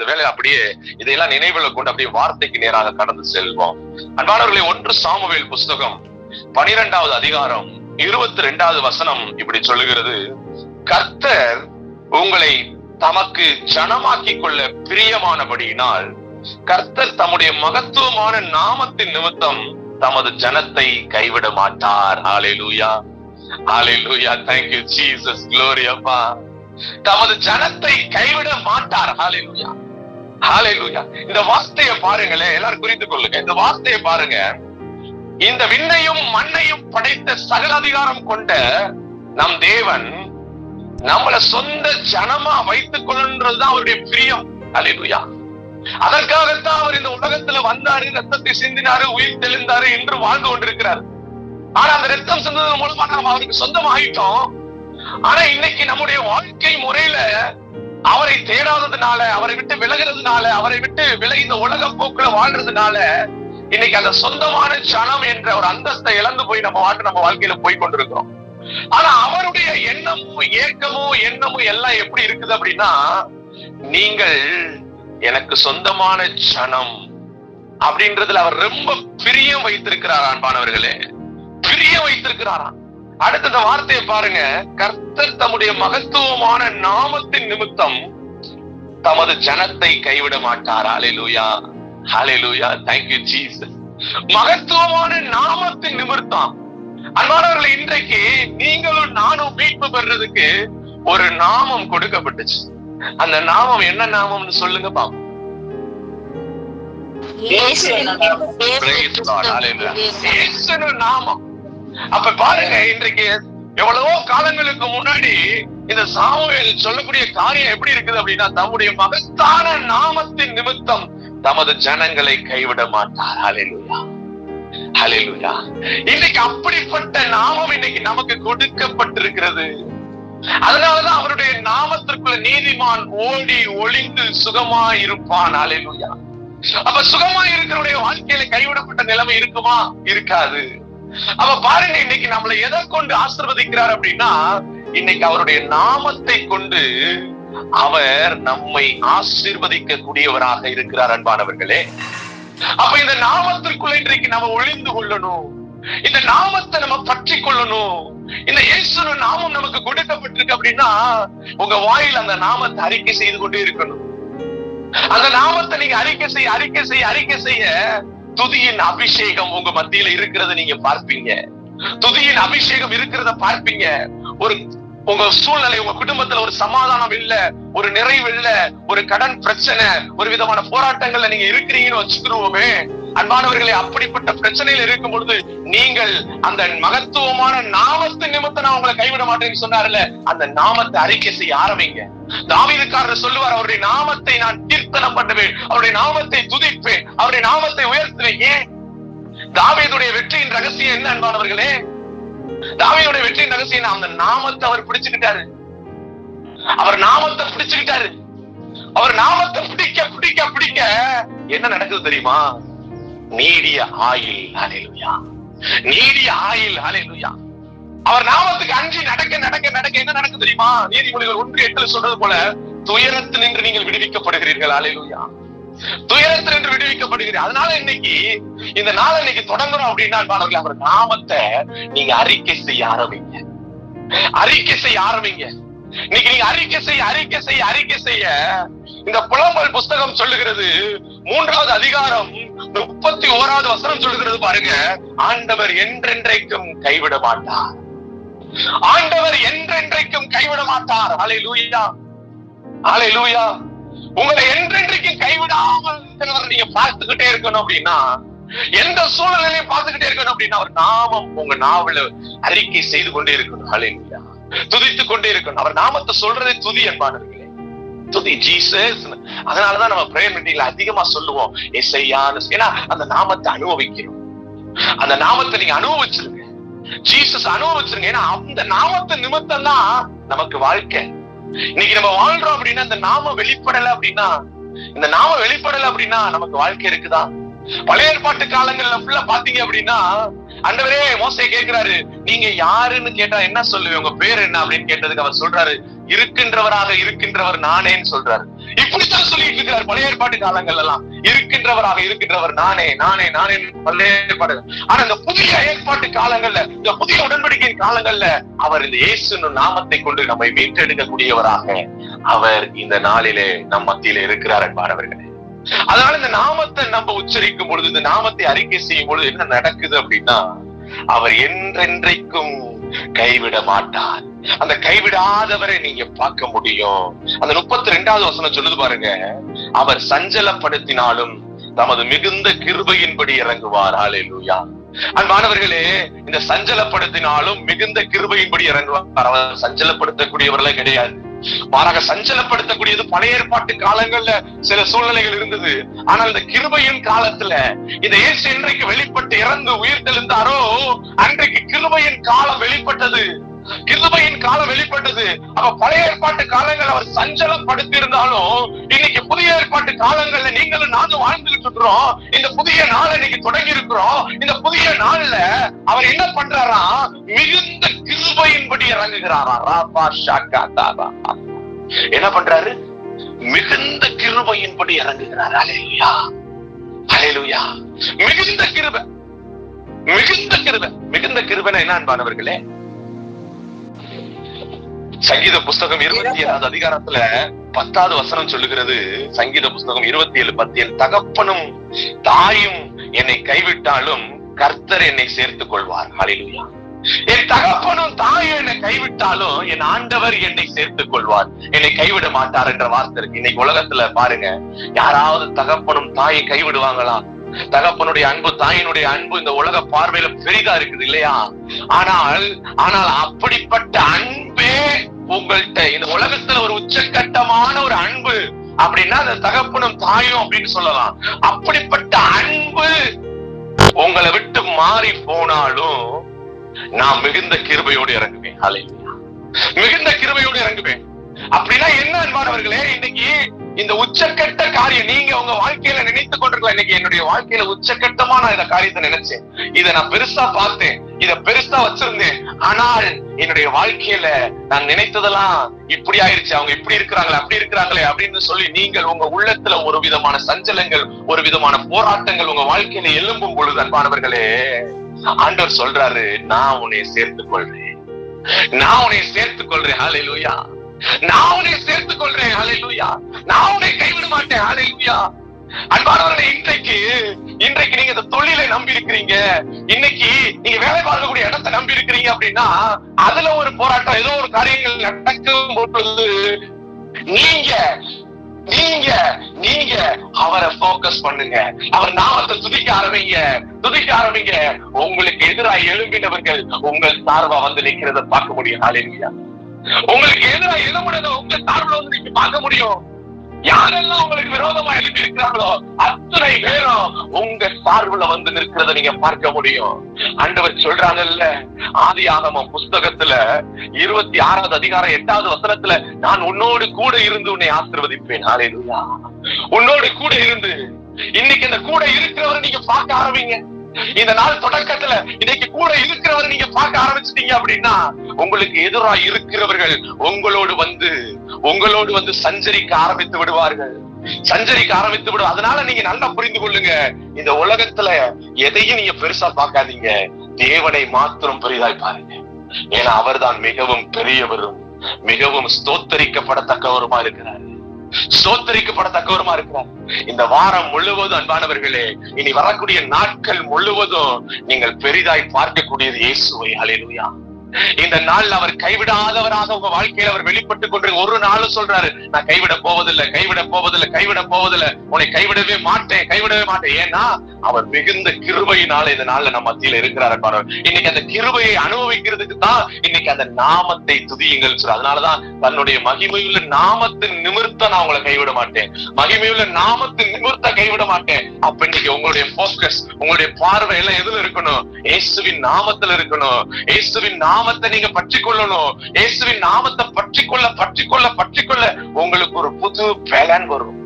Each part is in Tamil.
அந்த வேலை அப்படியே இதையெல்லாம் நினைவுல கொண்டு அப்படியே வார்த்தைக்கு நேராக கடந்து செல்வோம். அன்பானவர்களே ஒன்று சாமுவேல் புஸ்தகம் பனிரெண்டாவது அதிகாரம் இருபத்தி ரெண்டாவது வசனம் இப்படி சொல்லுகிறது. கர்த்தர் உங்களை தமக்கு ஜனமாக்கிக் கொள்ள பிரியமானபடியினால் கர்த்தர் தம்முடைய மகத்துவமான நாமத்தின் நிமித்தம் தமது ஜனத்தை கைவிட மாட்டார். ஆலே லூயா ஆலே லூயா தேங்க்யூ ஜீசஸ் குளோரியப்பா தமது ஜனத்தை கைவிட மாட்டார். ஆலே லூயா இந்த வார்த்தையை பாருங்களேன் எல்லாரும் குறித்து கொள்ளுங்க. இந்த வார்த்தையை பாருங்க. இந்த விண்ணையும் மண்ணையும் படைத்த சகல அதிகாரம் கொண்ட நம் தேவன் நம்மள சொந்த ஜனமா வைத்துக் கொள்ளுன்றதுதான் அவருடைய பிரியம். ஹalleluya. அதற்காகத்தான் அவர் இந்த உலகத்துல வந்தாரு ரத்தத்தை சிந்தினாரு உயிர் தெளிந்தாரு என்று வாழ்ந்து கொண்டிருக்கிறார். ஆனா அந்த ரத்தம் சிந்தது மூலமா நாம் அவருக்கு சொந்தமாயிட்டோம். ஆனா இன்னைக்கு நம்முடைய வாழ்க்கை முறையில அவரை தேடாததுனால அவரை விட்டு விலகிறதுனால அவரை விட்டு விலகி இந்த உலக போக்குல வாழ்றதுனால இன்னைக்கு அந்த சொந்தமான சனம் என்ற ஒரு அந்தஸ்தை இழந்து போய் நம்ம வாட்டு நம்ம வாழ்க்கையில போய் கொண்டிருக்கிறோம். ஆனா அவருடைய எண்ணமும் ஏக்கமும் எண்ணமும் எல்லாம் எப்படி இருக்குது அப்படின்னா நீங்கள் எனக்கு சொந்தமான சனம் அப்படின்றதுல அவர் ரொம்ப பிரியம் வைத்திருக்கிறார் அன்பானவர்களே. பிரியம் வைத்திருக்கிறாராம். அடுத்த வார்த்தையை பாருங்க. கர்த்தர் தம்முடைய மகத்துவமான நாமத்தின் நிமித்தம் தமது ஜனத்தை கைவிட மாட்டார். ஹalleluya thank you jesus. மகத்துவமான நாமத்தின் நிமித்தம். அன்பானவர்களே இன்றைக்கு நீங்களும் நானும் மீட்பு பெறதுக்கு ஒரு நாமம் கொடுக்கப்பட்டுச்சு. அந்த நாமம் என்ன நாமம்னு சொல்லுங்க பாப்போம். நாமம். அப்ப பாருங்க இன்றைக்கு எவ்வளவோ காலங்களுக்கு முன்னாடி இந்த சாமுவேல் சொல்லக்கூடிய காரியம் எப்படி இருக்குது அப்படின்னா தம்முடைய மகத்தான நாமத்தின் நிமித்தம் தமது ஜனங்களை கைவிட மாட்டார். ஹalleluya. ஹalleluya. இன்னைக்கு அப்படிப்பட்ட நாமம் இன்னைக்கு நமக்கு கொடுக்கப்பட்டிருக்கிறது. அதனாலதான் அவருடைய நாமத்திற்குள்ள நீதிமான் ஓடி ஒளிந்து சுகமா இருப்பான். ஹalleluya. அப்ப சுகமா இருக்கிறவருடைய வாழ்க்கையில கைவிடப்பட்ட நிலைமை இருக்குமா? இருக்காது. அவ பாருங்க இன்னைக்கு நம்மளை எதை கொண்டு ஆசிர்வதிக்கிறார் அப்படின்னா இன்னைக்கு அவருடைய நாமத்தை கொண்டு அவர் நம்மை ஆசீர்வதிக்க கூடியவராக இருக்கிறார் அன்பானவர்களே. அப்ப இந்த நாமத்திற்குள்ள இன்றைக்கு நம்ம ஒளிந்து கொள்ளணும். இந்த நாமத்தை நம்ம பற்றி கொள்ளணும். இந்த இயேசு நாமம் நமக்கு கொடுக்கப்பட்டிருக்கு அப்படின்னா உங்க வாயில் அந்த நாமத்தை அறிக்கை செய்து கொண்டே இருக்கணும். அந்த நாமத்தை நீங்க அறிக்கை செய்ய அறிக்கை செய்ய அறிக்கை செய்ய துதியின் அபிஷேகம் உங்க மத்தியில இருக்கிறத நீங்க பார்ப்பீங்க. துதியின் அபிஷேகம் இருக்கிறத பார்ப்பீங்க. ஒரு உங்க சூழ்நிலை உங்க குடும்பத்துல ஒரு சமாதானம் இல்ல ஒரு நிறைவு இல்ல ஒரு கடன் பிரச்சனை ஒரு விதமான போராட்டங்கள்ல நீங்க இருக்கிறீங்கன்னு வச்சுக்கிருவோமே அன்பானவர்களே அப்படிப்பட்ட பிரச்சனையில் இருக்கும் பொழுது நீங்கள் அந்த மகத்துவமான நாமத்து நிமித்தம் நான் உங்களை கைவிட மாட்டேன்னு சொன்னார்ல அந்த நாமத்தை அறிக்கை செய்ய ஆரம்பிங்க. தாவீதுக்காரர் சொல்லுவார் அவருடைய நாமத்தை நான் கீர்த்தனம் பண்ணுவேன் அவருடைய நாமத்தை துதிப்பேன் அவருடைய நாமத்தை உயர்த்துவேன். ஏன்? தாவீதுடைய வெற்றியின் ரகசியம் என்ன அன்பானவர்களே? தாவீதுடைய வெற்றியின் ரகசியம் அந்த நாமத்தை அவர் பிடிச்சுக்கிட்டாரு. அவர் நாமத்தை பிடிச்சுக்கிட்டாரு. அவர் நாமத்தை பிடிக்க பிடிக்க பிடிக்க என்ன நடக்குது தெரியுமா? நீடிய ஆயில் அலையிலுயா நீடிய ஆயில் அலையிலுயா அவர் நாமத்துக்கு அஞ்சு நடக்க நடக்க நடக்க என்ன நடக்கு தெரியுமா? நீதிமொழிகள் ஒன்று எட்டு சொல்றது போல துயரத்தில் நின்று நீங்கள் விடுவிக்கப்படுகிறீர்கள் அலையிலுயா துயரத்தில் என்று விடுவிக்கப்படுகிறீர்கள். அதனால இன்னைக்கு இந்த நாள் இன்னைக்கு தொடங்குறோம் அப்படின்னா பாருங்களேன், அவர் நாமத்தை நீங்க அறிக்கை செய்ய ஆரம்பிங்க. அறிக்கை செய்ய ஆரம்பிங்க. இன்னைக்கு நீங்க அறிக்கை செய்ய அறிக்கை செய்ய அறிக்கை செய்ய இந்த புலம்பல் புஸ்தகம் சொல்லுகிறது மூன்றாவது அதிகாரம் முப்பத்தி ஓராவது வசனம் சொல்கிறது பாருங்க. ஆண்டவர் என்றென்றைக்கும் கைவிட மாட்டார். ஆண்டவர் என்றென்றைக்கும் கைவிட மாட்டார். அலை லூயா அலை லூயா உங்களை என்றென்றைக்கும் கைவிடாமல் நீங்க பார்த்துக்கிட்டே இருக்கணும் அப்படின்னா எந்த சூழ்நிலையும் பார்த்துக்கிட்டே இருக்கணும் அப்படின்னா அவர் நாமம் உங்க நாவல அறிக்கை செய்து கொண்டே இருக்கணும். ஹalleluya துதித்துக் கொண்டே இருக்கணும். அவர் நாமத்தை சொல்றதே துதி என்பானவர்கள் துதி ஜீசஸ். அதனாலதான் நம்ம பிரேயர் மீட்டிங்ல அதிகமா சொல்லுவோம் எஸ்ஐயான்னு ஏன்னா அந்த நாமத்தை அனுபவிக்கணும் அந்த நாமத்தை நீங்க அனுபவிச்சிருங்க. ஜீசஸ் அனுபவிச்சிருங்க. ஏன்னா அந்த நாமத்தை நிமித்தம் தான் நமக்கு வாழ்க்கை. இன்னைக்கு நம்ம வாழ்றோம் அப்படின்னா இந்த நாம வெளிப்படல அப்படின்னா இந்த நாம வெளிப்படல அப்படின்னா நமக்கு வாழ்க்கை இருக்குதா? பழைய ஏற்பாட்டு காலங்கள்ல ஃபுல்லா பாத்தீங்க அப்படின்னா அண்டவரே மோசை கேக்குறாரு நீங்க யாருன்னு கேட்டா என்ன சொல்லுவீங்க? உங்க பேர் என்ன? அப்படின்னு கேட்டதுக்கு அவர் சொல்றாரு இருக்கின்றவராக இருக்கின்றவர் நானேன்னு சொல்றாரு. இப்படித்தான் சொல்லிட்டு இருக்கிறார் பழைய ஏற்பாட்டு காலங்கள் எல்லாம் இருக்கின்றவராக இருக்கின்றவர் நானே நானே நானே பழைய ஏற்பாடு ஆனா இந்த புதிய ஏற்பாட்டு காலங்கள்ல இந்த புதிய உடன்படிக்கையின் காலங்கள்ல அவர் இந்த இயேசு நாமத்தை கொண்டு நம்மை மீட்டெடுக்கக்கூடியவராக அவர் இந்த நாளிலே நம் மத்தியில இருக்கிறார் என்பாரவர்களே அதனால இந்த நாமத்தை நம்ம உச்சரிக்கும் பொழுது இந்த நாமத்தை அறிக்கை செய்யும் பொழுது என்ன நடக்குது அப்படின்னா அவர் என்றென்றைக்கும் கைவிட மாட்டார் அந்த கைவிடாதவரை நீங்க பார்க்க முடியும். அந்த முப்பத்தி ரெண்டாவது வசனம் சொல்லுது பாருங்க. அவர் சஞ்சலப்படுத்தினாலும் தமது மிகுந்த கிருபையின்படி இறங்குவார். ஹalleluya. அன்பானவர்களே இந்த சஞ்சலப்படுத்தினாலும் மிகுந்த கிருபையின்படி இறங்குவார். அவர் சஞ்சலப்படுத்தக்கூடியவர்களே கிடையாது. மாறாக சஞ்சலப்படுத்தக்கூடியது பழைய ஏற்பாட்டு காலங்கள்ல சில சூழ்நிலைகள் இருந்தது. ஆனால் இந்த கிருபையின் காலத்துல இந்த இயேசு இன்றைக்கு வெளிப்பட்டு இறந்து உயிர் தெளிந்தாரோ அன்றைக்கு கிருபையின் காலம் வெளிப்பட்டது. கிருபையின் காலம் வெளிப்பட்டது. அப்ப பழைய ஏற்பாட்டு காலங்கள் அவர் சஞ்சலப்படுத்தி இருந்தாலும் இன்னைக்கு புதிய ஏற்பாட்டு காலங்கள்ல நீங்களும் நானும் வாழ்ந்துகிட்டு இருக்கிறோம். இந்த புதிய நாள் இன்னைக்கு தொடங்கி இருக்கிறோம். இந்த புதிய நாள்ல அவர் என்ன பண்றாரா? மிகுந்த கிருபையின்படி இறங்குகிறாரா. ராபா ஷாக்கா தாரா என்ன பண்றாரு? மிகுந்த கிருபையின்படி இறங்குகிறார். அலையா அலையலுயா மிகுந்த கிருபை. மிகுந்த கிருபை. மிகுந்த கிருபைனா என்ன அன்பானவர்களே? சங்கீத புஸ்தகம் இருபத்தி ஏழாவது அதிகாரத்துல பத்தாவது வசனம் சொல்லுகிறது. சங்கீத புஸ்தகம் இருபத்தி ஏழு பத்து என் தகப்பனும் தாயும் என்னை கைவிட்டாலும் கர்த்தர் என்னை சேர்த்துக் கொள்வார். ஹalleluya. என் தகப்பனும் தாயும் என்னை கைவிட்டாலும் என் ஆண்டவர் என்னை சேர்த்துக் கொள்வார். என்னை கைவிட மாட்டார் என்ற வார்த்தை இருக்கு. இன்னைக்கு உலகத்துல பாருங்க யாராவது தகப்பனும் தாயை கைவிடுவாங்களா? தகப்பனுடைய அன்பு தாயினுடைய அன்பு இந்த உலக பார்வையில பெரிதா இருக்குது இல்லையா? ஆனால் ஆனால் அப்படிப்பட்ட அன்பே உங்கள்கிட்ட இந்த உலகத்துல ஒரு உச்சக்கட்டமான ஒரு அன்பு அப்படின்னா அந்த தகப்பனும் தாயும் அப்படின்னு சொல்லலாம். அப்படிப்பட்ட அன்பு உங்களை விட்டு மாறி போனாலும் நான் மிகுந்த கிருபையோடு இறங்குவேன். அலை மிகுந்த கிருபையோடு இறங்குவேன். அப்படின்னா என்ன அன்பானவர்களே இன்னைக்கு இந்த உச்சக்கட்ட காரியம் நீங்க உங்க வாழ்க்கையில நினைத்து கொண்டிருக்கலாம் இன்னைக்கு என்னுடைய வாழ்க்கையில உச்சக்கட்டமா நான் இந்த காரியத்தை நினைச்சேன். இதை நான் பெருசா பார்த்தேன். இத பெருசா வச்சிருந்தேன். ஆனால் என்னுடைய வாழ்க்கையில நான் நினைத்ததெல்லாம் இப்படி ஆயிருச்சு. அவங்க இப்படி இருக்கிறாங்களே அப்படி இருக்கிறாங்களே அப்படின்னு சொல்லி நீங்கள் உங்க உள்ளத்துல ஒரு விதமான சஞ்சலங்கள் ஒரு விதமான போராட்டங்கள் உங்க வாழ்க்கையில எழும்பும் பொழுது அன்பானவர்களே ஆண்டவர் சொல்றாரு நான் உன்னை சேர்த்துக் கொள்றேன் நான் உன்னை சேர்த்துக் கொள்றேன் ஹalleluya நான் உன்னை சேர்த்துக் கொள்றேன் ஹalleluya நான் உன்னை கைவிட மாட்டேன் ஹalleluya அன்பானவர்களே இன்றைக்கு இன்றைக்கு நீங்க இந்த தொழிலை நம்பி இருக்கிறீங்க இன்னைக்கு நீங்க வேலை பார்க்கக்கூடிய இடத்தை நம்பி இருக்கிறீங்க அப்படின்னா அதுல ஒரு போராட்டம் ஏதோ ஒரு காரியங்கள் நடக்கும் பொழுது நீங்க நீங்க நீங்க அவரை போக்கஸ் பண்ணுங்க. அவர் நாமத்தை துதிக்க ஆரம்பிங்க. துதிக்க ஆரம்பிங்க. உங்களுக்கு எதிராக எழும்பினவர்கள் உங்கள் சார்பா வந்து நிக்கிறத பார்க்க முடியும். ஹalleluya உங்களுக்கு எதிராக எழும்பினத உங்க சார்பில் வந்து நீங்க பார்க்க முடியும். யாரெல்லாம் உங்களுக்கு விரோதமா எழுப்பி இருக்கிறாங்களோ அத்தனை பேரும் உங்க சார்புல வந்து நிற்கிறத நீங்க பார்க்க முடியும். ஆண்டவர் சொல்றாங்கல்ல ஆதி ஆகமம் புஸ்தகத்துல இருபத்தி ஆறாவது அதிகாரம் எட்டாவது வசனத்துல நான் உன்னோடு கூட இருந்து உன்னை ஆசிர்வதிப்பேன். ஆலையா உன்னோடு கூட இருந்து. இன்னைக்கு இந்த கூட இருக்கிறவரை நீங்க பார்க்க ஆரம்பிங்க. இந்த நாள் தொடக்கத்துல இன்னைக்கு கூட இருக்கிறவர் நீங்க பார்க்க ஆரம்பிச்சிட்டீங்க அப்படின்னா உங்களுக்கு எதிரா இருக்கிறவர்கள் உங்களோடு வந்து உங்களோடு வந்து சஞ்சரிக்க ஆரம்பித்து விடுவார்கள். சஞ்சரிக்க ஆரம்பித்து விடும். அதனால நீங்க நல்லா புரிந்து கொள்ளுங்க. இந்த உலகத்துல எதையும் நீங்க பெருசா பார்க்காதீங்க. தேவனை மாத்திரம் பெரிதாய் பாருங்க. ஏன்னா அவர்தான் மிகவும் பெரியவரும் மிகவும் ஸ்தோத்தரிக்கப்படத்தக்கவருமா இருக்கிறாரு. ஸ்தோத்தரிக்கப்படத்தக்கவருமா இருக்கிறார். இந்த வாரம் முழுவதும் அன்பானவர்களே இனி வரக்கூடிய நாட்கள் முழுவதும் நீங்கள் பெரிதாய் பார்க்கக்கூடியது இயேசுவை. அலையிலுயா இந்த நாள் அவர் கைவிடாதவராக உங்க வாழ்க்கையில அவர் வெளிப்பட்டு கொண்டு ஒரு நாளும் சொல்றாரு நான் கைவிட போவதில்லை கைவிட போவதில்லை கைவிட போவதில்லை. உன்னை கைவிடவே மாட்டேன் கைவிடவே மாட்டேன். ஏன்னா அவர் மிகுந்த கிருபையினால இந்த நாள்ல நம்ம மத்தியில இருக்கிறார பாருங்க இன்னைக்கு அந்த கிருபையை அனுபவிக்கிறதுக்கு தான் இன்னைக்கு அந்த நாமத்தை துதியுங்கள் சொல்ற அதனாலதான் தன்னுடைய மகிமையுள்ள நாமத்தின் நிமிர்த்த நான் உங்களை கைவிட மாட்டேன். மகிமையுள்ள நாமத்தின் நிமிர்த்த கைவிட மாட்டேன். அப்ப இன்னைக்கு உங்களுடைய போக்கஸ் உங்களுடைய பார்வை எல்லாம் எதுல இருக்கணும்? இயேசுவின் நாமத்துல இருக்கணும். இயேசுவின் நாமத்தை நீங்க பற்றி கொள்ளணும் இயேசுவின் நாமத்தை பற்றி கொள்ள பற்றி கொள்ள பற்றி கொள்ள உங்களுக்கு ஒரு புது பலன் வரும்.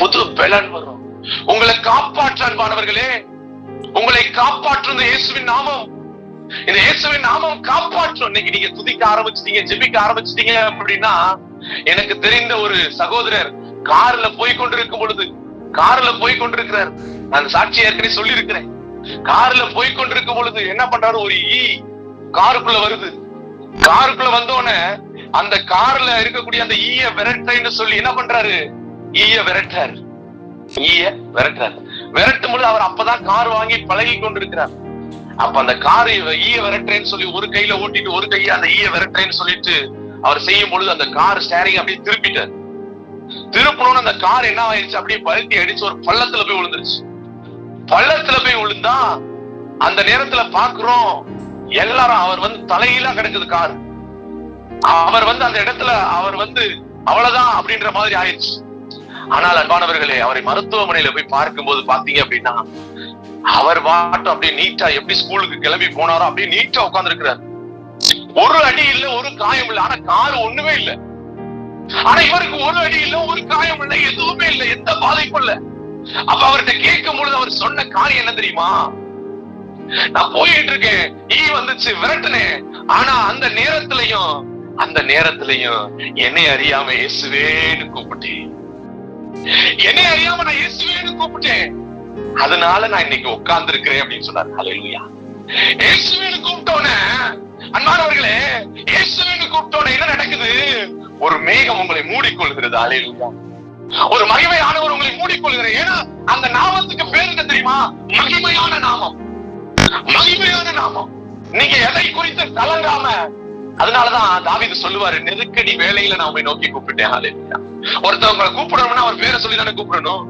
புது பலன் வரும். உங்களை காப்பாற்ற அன்பானவர்களே உங்களை காப்பாற்றும் இயேசுவின் நாமம். இந்த இயேசுவின் நாமம் காப்பாற்றும் இன்னைக்கு நீங்க துதிக்க ஆரம்பிச்சிட்டீங்க ஜெபிக்க ஆரம்பிச்சிட்டீங்க அப்படின்னா எனக்கு தெரிந்த ஒரு சகோதரர் கார்ல போய் கொண்டிருக்கும் பொழுது கார்ல போய் கொண்டிருக்கிறார். நான் சாட்சி ஏற்கனவே சொல்லி இருக்கிறேன் கார்ல போய் கொண்டிருக்கும் பொழுது என்ன பண்றாரு? ஒரு ஈ காருக்குள்ள வருது. காருக்குள்ள வந்தோடனே அந்த கார்ல இருக்கக்கூடிய அந்த ஈய விரட்டைன்னு சொல்லி என்ன பண்றாரு? ஈய விரட்டாரு ஈய விரட்டுறாரு. விரட்டும் பொழுது அவர் அப்பதான் கார் வாங்கி பழகி கொண்டிருக்கிறார். அப்ப அந்த கார் ஈய விரட்டுறேன்னு சொல்லி ஒரு கையில ஓட்டிட்டு ஒரு கையை அந்த ஈய விரட்டுறேன்னு சொல்லிட்டு அவர் செய்யும் பொழுது அந்த கார் ஸ்டேரிங் அப்படியே திருப்பிட்டார். திருப்பணும்னு அந்த கார் என்ன ஆயிடுச்சு? அப்படியே பழுத்தி அடிச்சு ஒரு பள்ளத்துல போய் விழுந்துருச்சு. பள்ளத்துல போய் விழுந்தா அந்த நேரத்துல பாக்குறோம் எல்லாரும் அவர் வந்து தலையில கிடக்குது கார். அவர் வந்து அந்த இடத்துல அவர் வந்து அவ்வளவுதான் அப்படின்ற மாதிரி ஆயிடுச்சு. ஆனால் அன்பானவர்களே அவரை மருத்துவமனையில போய் பார்க்கும்போது பாத்தீங்க அப்படின்னா அவர் வாட்டம் அப்படியே நீட்டா எப்படி ஸ்கூலுக்கு கிளம்பி போனாரோ அப்படியே நீட்டா உட்கார்ந்து ஒரு அடி இல்ல ஒரு காயம் இல்ல. ஆனா கால் ஒண்ணுமே இல்ல. ஆனா இவருக்கு ஒரு அடி இல்ல ஒரு காயம் இல்ல எதுவுமே இல்ல. எந்த பாதிப்பும் இல்ல. அப்ப அவர்கிட்ட கேட்கும் பொழுது அவர் சொன்ன காரியம் என்ன தெரியுமா? நான் போயிட்டு இருக்கேன். ஈ வந்துச்சு விரட்டுனேன் ஆனா அந்த நேரத்திலையும் அந்த நேரத்திலையும் என்னை அறியாம இயேசுவேன்னு கூப்பிட்டேன். என்னை அறியாம நான் இயேசுவேன்னு கூப்பிட்டேன். அதனால நான் இன்னைக்கு உட்கார்ந்து இருக்கிறேன் அப்படின்னு சொன்னார். ஹalleluya. இயேசுவேன்னு கூப்பிட்டோன்னே அன்பானவர்களே இயேசுவேன்னு கூப்பிட்டோன்னே என்ன நடக்குது? ஒரு மேகம் உங்களை மூடிக்கொள்கிறது. ஹalleluya. ஒரு மகிமையானவர் உங்களை மூடிக்கொள்கிறார். ஏன்னா அந்த நாமத்துக்கு பேர் என்ன தெரியுமா? மகிமையான நாமம். மகிமையான நாமம். நீங்க எதை குறித்து கலங்காம அதனாலதான் தாவிது சொல்லுவாரு நெருக்கடி வேலையில நான் உங்களை நோக்கி கூப்பிட்டேன். ஹalleluya. ஒருத்தவங்களை கூப்பிடணும்னா அவர் பேரை சொல்லி தானே கூப்பிடணும்.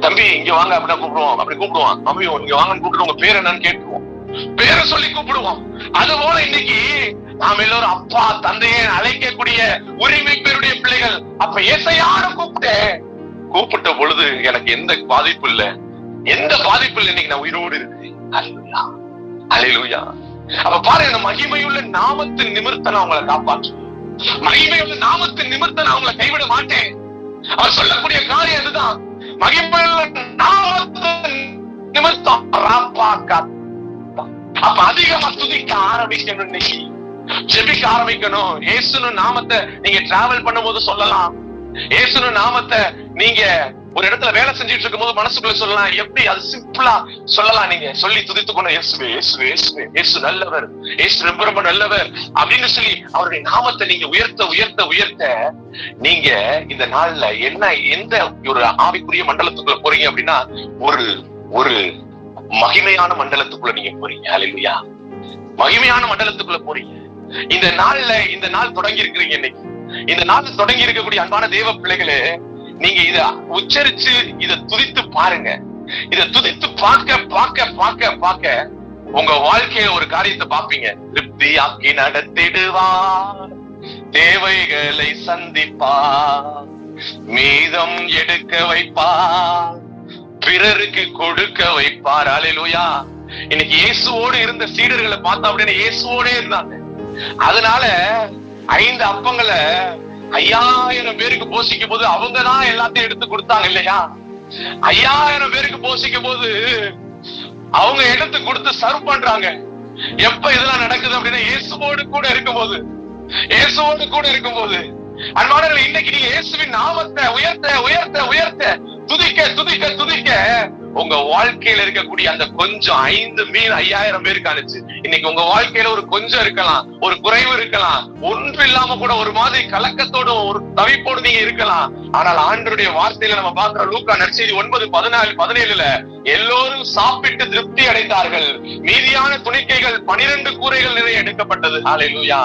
தம்பி இங்க வாங்க அப்படின்னா கூப்பிடுவோம். அப்படி கூப்பிடுவான். தம்பி இங்க வாங்கன்னு கூப்பிட்டு உங்க பேர் என்னன்னு கேட்டுருவோம் பேரை சொல்லி கூப்பிடுவோம். அது போல இன்னைக்கு நாம் எல்லோரும் அப்பா தந்தையை அழைக்கக்கூடிய உரிமை பேருடைய பிள்ளைகள். அப்ப ஏசையான கூப்பிட்டேன் கூப்பிட்ட பொழுது எனக்கு எந்த பாதிப்பு இல்ல. எந்த பாதிப்பு இல்லை. இன்னைக்கு நான் உயிரோடு இருக்கேன் அல்லா. அலையிலுயா அப்ப பாருங்க இந்த மகிமையுள்ள நாமத்தின் நிமிர்த்த நான் உங்களை காப்பாற்றுவேன். மகிமையுள்ள நாமத்தின் நிமிர்த்த நான் உங்களை கைவிட மாட்டேன். அவர் சொல்லக்கூடிய காரியம் இதுதான். மகிமையுள்ள நாமத்தின் நிமித்தம் அப்ப அதிகமா துதிக்க ஆரம்பிக்கணும் இன்னைக்கு. ஜெபிக்க ஆரம்பிக்கணும். இயேசுனு நாமத்தை நீங்க டிராவல் பண்ணும்போது சொல்லலாம். ஏசுனு நாமத்தை நீங்க ஒரு இடத்துல வேலை செஞ்சுட்டு இருக்கும் போது மனசுக்குள்ள சொல்லலாம் எப்படி அது சிம்பிளா சொல்லலாம் நீங்க? சொல்லி துதித்துக்கணும் இயேசுவே இயேசுவே இயேசுவே இயேசு நல்லவர் இயேசு ரொம்ப ரொம்ப நல்லவர் அப்படின்னு சொல்லி அவருடைய நாமத்தை நீங்க உயர்த்த உயர்த்த உயர்த்த நீங்க இந்த நாள்ல என்ன எந்த ஒரு ஆவிக்குரிய மண்டலத்துக்குள்ள போறீங்க அப்படின்னா ஒரு ஒரு மகிமையான மண்டலத்துக்குள்ள நீங்க போறீங்க. ஹalleluya மகிமையான மண்டலத்துக்குள்ள போறீங்க. இந்த நாள்ல இந்த நாள் தொடங்கி இருக்கிறீங்க இன்னைக்கு. இந்த நாள் தொடங்கி இருக்கக்கூடிய அன்பான தேவ பிள்ளைகளே நீங்க இத உச்சரிச்சு இத துதித்து பாருங்க. இத துதித்து பார்க்க பார்க்க பார்க்க பார்க்க உங்க வாழ்க்கையில ஒரு காரியத்தை பாப்பீங்க திருப்தியாக்கி நடத்திடுவா. தேவைகளை சந்திப்பா. மீதம் எடுக்க வைப்பா. பிறருக்கு கொடுக்க வைப்பார். அலையிலுயா இன்னைக்கு இயேசுவோடு இருந்த சீடர்களை பார்த்தா அப்படின்னு இயேசுவோடே இருந்தாங்க. அதனால ஐந்து அப்பங்களை ஐயாயிரம் பேருக்கு போஷிக்கும் போது அவங்க தான் எல்லாத்தையும் எடுத்து கொடுத்தாங்க இல்லையா? ஐயாயிரம் பேருக்கு போஷிக்கும் போது அவங்க எடுத்து கொடுத்து சர்வ் பண்றாங்க. எப்ப இதெல்லாம் நடக்குது அப்படின்னா இயேசுவோடு கூட இருக்கும்போது. இயேசுவோடு கூட இருக்கும்போது. அன்பானவர்கள் இன்னைக்கு நீங்க இயேசுவின் நாமத்தை உயர்த்த உயர்த்த உயர்த்த துதிக்க துதிக்க துதிக்க உங்க வாழ்க்கையில இருக்கக்கூடிய அந்த கொஞ்சம் ஐந்து மீன் ஐயாயிரம் பேருக்கு அனுச்சு இன்னைக்கு உங்க வாழ்க்கையில ஒரு கொஞ்சம் இருக்கலாம் ஒரு குறைவு இருக்கலாம் ஒன்று இல்லாம கூட ஒரு மாதிரி கலக்கத்தோடும் ஒரு தவிப்போடு நீங்க இருக்கலாம். ஆனால் ஆண்டருடைய வார்த்தையில நம்ம பாக்குற லூக்கா நற்செய்தி ஒன்பது பதினாலு பதினேழுல எல்லோரும் சாப்பிட்டு திருப்தி அடைந்தார்கள். மீதியான துணிக்கைகள் பனிரெண்டு கூரைகள் நிறைய எடுக்கப்பட்டது. ஆலை லூயா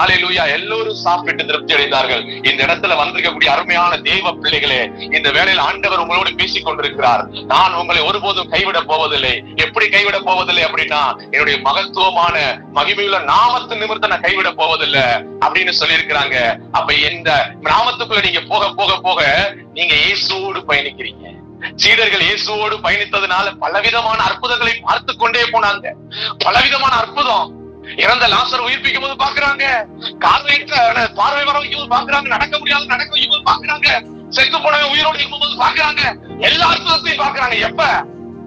ஆலை லூயா எல்லோரும் சாப்பிட்டு திருப்தி அடைந்தார்கள். இந்த இடத்துல வந்திருக்கக்கூடிய அருமையான தெய்வ பிள்ளைகளே இந்த வேலையில் ஆண்டவர் உங்களோடு பேசிக் கொண்டிருக்கிறார் நான் உங்களை ஒருபோதும் கைவிட போவதில்லை. எப்படி கைவிட போவதில்லை அப்படின்னா என்னுடைய மகத்துவமான மகிமையுள்ள நாமத்து நிமிர்த்த நான் கைவிட போவதில்லை அப்படின்னு சொல்லியிருக்கிறாங்க. அப்ப எந்த நாமத்துக்குள்ள நீங்க போக போக போக நீங்க இயேசுவோடு பயணிக்கிறீங்க. சீடர்கள் இயேசுவோடு பயணித்ததுனால பலவிதமான அற்புதங்களை பார்த்து கொண்டே போனாங்க. பலவிதமான அற்புதம். இறந்த லாசர் உயிர்ப்பிக்கும் போது பாக்குறாங்க பார்வையற்ற பார்வை வர வைக்கும் பாக்குறாங்க நடக்க முடியாது நடக்க வைக்கும் பாக்குறாங்க செத்து போனவங்க உயிரோடு இருக்கும்போது பாக்குறாங்க எல்லா அற்புதத்தையும் பாக்குறாங்க எப்ப?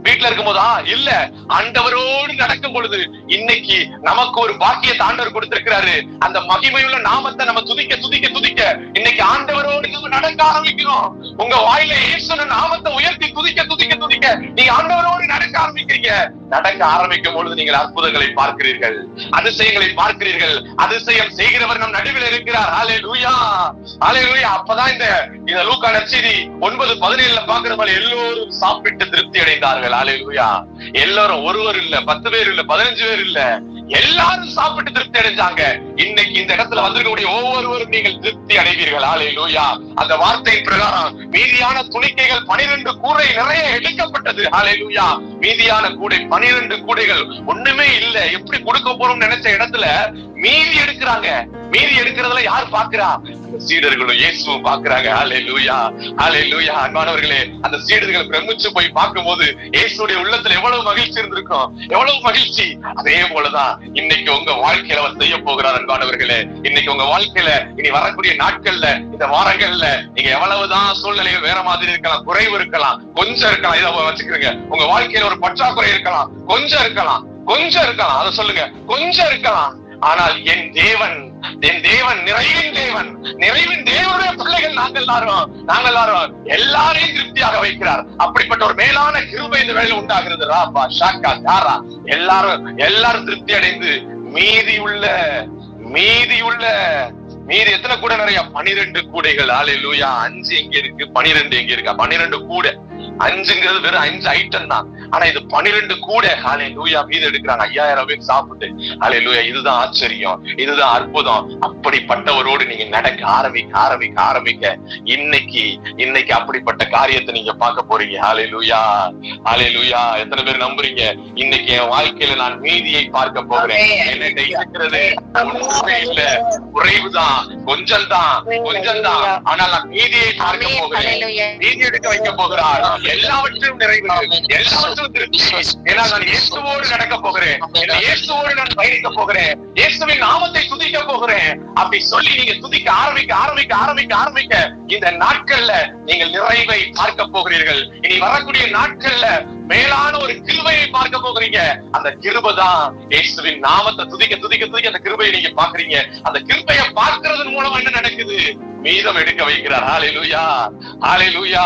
வீட்டுல இருக்கும்போது இல்ல. ஆண்டவரோடு நடக்கும் பொழுது இன்னைக்கு நமக்கு ஒரு பாக்கியத்தை ஆண்டவர் கொடுத்திருக்கிறாரு. அந்த மகிமையுள்ள நாமத்தை நம்ம துதிக்க துதிக்க துதிக்க இன்னைக்கு ஆண்டவரோடு நம்ம நடக்க ஆரம்பிக்கிறோம். உங்க வாயில இயேசுன நாமத்தை உயர்த்தி துதிக்க துதிக்க துதிக்க நீ ஆண்டவரோடு நடக்க ஆரம்பிக்கிறீங்க. நடக்க ஆரம்பிக்கும் பொழுது நீங்கள் அற்புதங்களை பார்க்கிறீர்கள். அதிசயங்களை பார்க்கிறீர்கள். அதிசயம் செய்கிறவர் நம் நடுவில் இருக்கிறார். ஆலே லூயா ஆலே லூயா அப்பதான் இந்த இந்த லூக்கா நற்செய்தி ஒன்பது பதினேழுல பாக்குற மாதிரி எல்லோரும் சாப்பிட்டு திருப்தி அடைந்தார்கள். ஹாலே லூயா எல்லாரும் ஒருவர் இல்ல பத்து பேர் இல்ல பதினஞ்சு பேர் இல்ல. எல்லாரும் சாப்பிட்டு திருப்தி அடைஞ்சாங்க. இன்னைக்கு இந்த இடத்துல வந்திருக்கக்கூடிய ஒவ்வொருவரும் நீங்கள் திருப்தி அடைவீர்கள். ஆலை லூயா அந்த வார்த்தையின் பிரகாரம் மீதியான துணிக்கைகள் பனிரெண்டு கூடை நிறைய எடுக்கப்பட்டது. ஆலை லூயா மீதியான கூடை பனிரெண்டு கூடைகள் ஒண்ணுமே இல்ல. எப்படி கொடுக்க போறோம் நினைச்ச இடத்துல மீதி எடுக்கிறாங்க. மீதி எடுக்கிறதுல யார் பாக்குறா சீடர்களும் இயேசுவும் பாக்குறாங்க ஆலே லூயா ஆலே லூயா அன்பானவர்களே அந்த சீடர்கள் பிரமிச்சு போய் பார்க்கும்போது இயேசுடைய உள்ளத்துல எவ்வளவு மகிழ்ச்சி இருந்திருக்கும்? எவ்வளவு மகிழ்ச்சி? அதே போலதான் இன்னைக்கு உங்க வாழ்க்கையில அவர் செய்ய போகிறார் அன்பானவர்களே. இன்னைக்கு உங்க வாழ்க்கையில இனி வரக்கூடிய நாட்கள்ல இந்த வாரங்கள்ல நீங்க எவ்வளவுதான் சூழ்நிலைகள் வேற மாதிரி இருக்கலாம் குறைவு இருக்கலாம் கொஞ்சம் இருக்கலாம் இதை வச்சுக்கிறீங்க உங்க வாழ்க்கையில ஒரு பற்றாக்குறை இருக்கலாம் கொஞ்சம் இருக்கலாம் கொஞ்சம் இருக்கலாம். அதை சொல்லுங்க கொஞ்சம் இருக்கலாம். ஆனால் என் தேவன் என் தேவன் நிறைவின் தேவன் நிறைவின் தேவனுடைய பிள்ளைகள் நாங்கள் எல்லாரும் நாங்கள் எல்லாரும் எல்லாரையும் திருப்தியாக வைக்கிறார். அப்படிப்பட்ட ஒரு மேலான கிருபை இந்த வேலை உண்டாகிறது. ராபா ஷாக்கா தாரா. எல்லாரும் எல்லாரும் திருப்தி அடைந்து மீதி உள்ள மீதி உள்ள மீதி எத்தனை கூட நிறைய? பனிரெண்டு கூடைகள். ஆளே லூயா அஞ்சு எங்க இருக்கு? பனிரெண்டு எங்க இருக்கா? பனிரெண்டு கூடை. அஞ்சுங்கிறது வெறும் அஞ்சு ஐட்டம் தான். ஆனா இது பனிரெண்டு கூட ஹாலே லூயா மீது எடுக்கிறாங்க. ஐயாயிரம் பேர் சாப்பிட்டு ஹாலே லூயா இதுதான் ஆச்சரியம் இதுதான் அற்புதம். அப்படிப்பட்டவரோடு நீங்க நடக்க ஆரம்பிக்க ஆரம்பிக்க ஆரம்பிக்க இன்னைக்கு இன்னைக்கு அப்படிப்பட்ட காரியத்தை நீங்க பார்க்க போறீங்க. ஹாலே லூயா ஹாலே லூயா எத்தனை பேர் நம்புறீங்க? இன்னைக்கு என் வாழ்க்கையில நான் மீதியை பார்க்க போகிறேன். என்னை இருக்கிறது ஒன்றுமே இல்ல. குறைவுதான் கொஞ்சம் தான் கொஞ்சம் தான் ஆனால் நான் மீதியை பார்க்க போகிறேன். நீதி எடுக்க வைக்க போகிறார். எல்லாவற்றையும் நிறைவு எல்லாவற்றையும் ஏன்னா நான் இயேசுவோடு நடக்க போகிறேன். இயேசுவோடு நான் பயணிக்க போகிறேன். இயேசுவின் நாமத்தை துதிக்க போகிறேன். அப்படி சொல்லி நீங்க துதிக்க ஆரம்பிக்க ஆரம்பிக்க ஆரம்பிக்க ஆரம்பிக்க இந்த நாட்கள்ல நீங்கள் நிறைவை பார்க்க போகிறீர்கள். இனி வரக்கூடிய நாட்கள்ல மேலான ஒரு கிருபையை பார்க்க போகிறீங்க. அந்த கிருபை தான் இயேசுவின் நாமத்தை துதிக்க துதிக்க துதிக்க அந்த கிருபையை நீங்க பாக்குறீங்க அந்த கிருபையை பார்க்கறதன் மூலம் என்ன நடக்குது? மீதம் எடுக்க வைக்கிறார். ஹalleluya ஹalleluya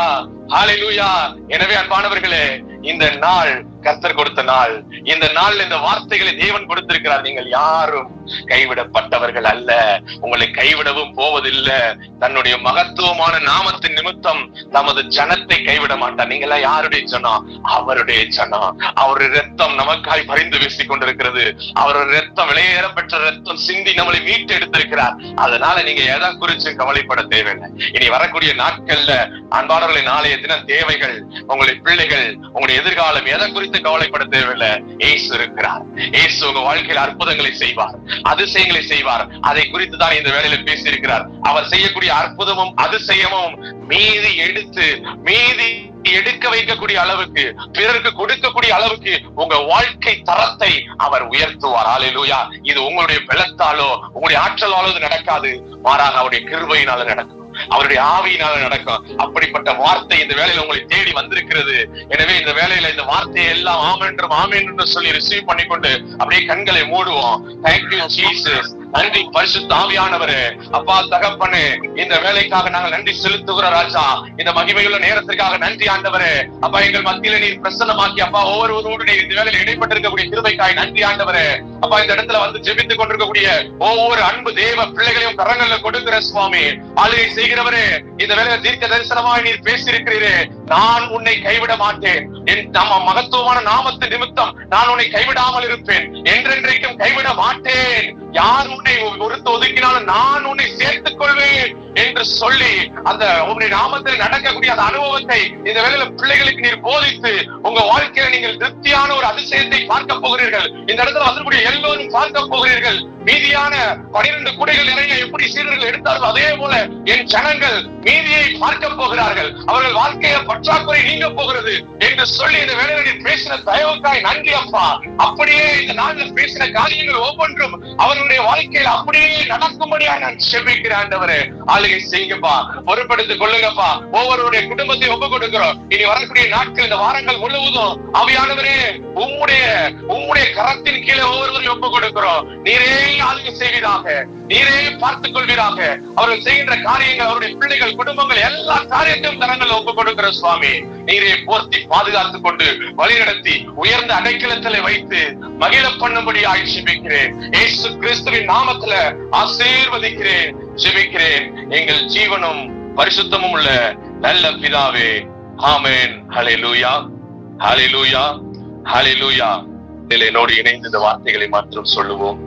ஹalleluya எனவே அன்பானவர்களே இந்த நாள் கர்த்தர் கொடுத்த நாள். இந்த நாள் இந்த வார்த்தைகளை தேவன் கொடுத்திருக்கிறார். நீங்கள் யாரும் கைவிடப்பட்டவர்கள் அல்ல. உங்களை கைவிடவும் போவதில்லை. தன்னுடைய மகத்துவமான நாமத்தின் நிமித்தம் நமது ஜனத்தை கைவிட மாட்டார். நீங்களா யாருடைய ஜனம்? அவருடைய ஜனம். அவருடைய ரத்தம் நமக்காய் பரிந்து வீசி கொண்டிருக்கிறது. அவருடைய ரத்தம் விலையேற பெற்ற ரத்தம் சிந்தி நம்மளை மீட்டு எடுத்திருக்கிறார். அதனால நீங்க எதை குறிச்சு கவலைப்பட தேவையில்லை. இனி வரக்கூடிய நாட்கள்ல அன்பாளர்களின் நாளைய தினம் தேவைகள் உங்களுடைய பிள்ளைகள் உங்களுடைய எதிர்காலம் எதை குறித்து குறித்து கவலைப்பட தேவையில்லை ஏசு இருக்கிறார். ஏசு உங்க வாழ்க்கையில் அற்புதங்களை செய்வார். அதிசயங்களை செய்வார். அதை குறித்து தான் இந்த வேலையில பேசியிருக்கிறார். அவர் செய்யக்கூடிய அற்புதமும் அதிசயமும் மீதி எடுத்து மீதி எடுக்க வைக்கக்கூடிய அளவுக்கு பிறருக்கு கொடுக்கக்கூடிய அளவுக்கு உங்க வாழ்க்கை தரத்தை அவர் உயர்த்துவார். ஆலையிலூயா இது உங்களுடைய பலத்தாலோ உங்களுடைய ஆற்றலாலோ நடக்காது. மாறாக அவருடைய கிருபையினால நடக்கும். அவருடைய ஆவியினால நடக்கும். அப்படிப்பட்ட வார்த்தை இந்த வேலையில உங்களை தேடி வந்திருக்கிறது. எனவே இந்த வேலையில இந்த வார்த்தையை எல்லாம் ஆமென்றும் ஆமென் என்று சொல்லி ரிசீவ் பண்ணிக்கொண்டு அப்படியே கண்களை மூடுவோம். தேங்க்யூ ஜீசஸ் நன்றி பரிசு தாவியானவரு அப்பா தகப்பனு இந்த வேலைக்காக நாங்கள் நன்றி செலுத்துகிற ராஜா. இந்த மகிமையுள்ள நேரத்திற்காக நன்றி ஆண்டவரு. அப்பா எங்கள் மத்தியில நீர் பிரசன்னமாக்கி அப்பா ஒவ்வொருவரோடு நீர் இந்த வேலையில் இடைப்பட்டிருக்கக்கூடிய கிருபைக்காய் நன்றி ஆண்டவரு. அப்பா இந்த இடத்துல வந்து ஜெபித்துக் கொண்டிருக்கக்கூடிய ஒவ்வொரு அன்பு தேவ பிள்ளைகளையும் கரங்கள்ல கொடுக்கிற சுவாமி. ஆளுகை செய்கிறவரே இந்த வேலையில தீர்க்க தரிசனமாக நீர் பேசியிருக்கிறீரே. நான் உன்னை கைவிட மாட்டேன். என் நம்ம மகத்துவமான நாமத்து நிமித்தம் நான் உன்னை கைவிடாமல் இருப்பேன். என்றென்றைக்கும் கைவிட மாட்டேன். யாரும் உன்னை ஒருத்து ஒதுக்கினாலும் நான் உன்னை என்று சொல்லி அந்த உங்களுடைய நாமத்தில் நடக்கக்கூடிய அந்த அனுபவத்தை இந்த வேலையில பிள்ளைகளுக்கு நீர் போதித்து உங்க வாழ்க்கையில நீங்கள் திருப்தியான ஒரு அதிசயத்தை பார்க்க போகிறீர்கள். இந்த இடத்துல வந்திருக்கூடிய எல்லோரும் பார்க்க போகிறீர்கள். மீதியான பனிரெண்டு குடைகள் நிறைய எப்படி சீடர்கள் எடுத்தார்கள் அதே போல என் ஜனங்கள் மீதியை பார்க்க போகிறார்கள். அவர்கள் வாழ்க்கைய பற்றாக்குறை நீங்க போகிறது என்று சொல்லி இந்த வேலையில பேசின தயவுக்காய் நன்றி அப்பா. அப்படியே இந்த நாளில் பேசின காரியங்கள் ஒவ்வொன்றும் அவர்களுடைய வாழ்க்கையில் அப்படியே நடக்கும்படியாக நான் செபிக்கிறேன் ஆண்டவரே. ஆளுகை செய்யுங்கப்பா. பொறுப்படுத்திக் கொள்ளுங்கப்பா. ஒவ்வொருடைய குடும்பத்தை ஒப்பு கொடுக்கிறோம். இனி வரக்கூடிய நாட்கள் இந்த வாரங்கள் முழுவதும் அவையானவரே உம்முடைய உம்முடைய கரத்தின் கீழே ஒவ்வொருவரையும் ஒப்பு கொடுக்கிறோம். நீரே ஆளுகை செய்வீராக. நீரே பார்த்துக் கொள்வீராக. அவர்கள் செய்கின்ற காரியங்கள் அவருடைய பிள்ளைகள் குடும்பங்கள் எல்லா காரியத்தையும் கரங்கள் ஒப்பு கொடுக்கிற சுவாமி. நீரே போர்த்தி பாதுகாத்துக் கொண்டு வழிநடத்தி உயர்ந்த அடைக்கலத்திலே வைத்து மகிழ பண்ணும்படி ஆட்சிபிக்கிறேன் ஏசு கிறிஸ்துவின் நாமத்துல ஆசீர்வதிக்கிறேன். ஜெபிக்கிறேன். எங்கள் ஜீவனும் பரிசுத்தமும் உள்ள நல்ல பிதாவே. ஆமென். லூயா ஹalleluya. லூயா இதில் நோடி இணைந்து இந்த வார்த்தைகளை மாத்திரம் சொல்லுவோம்.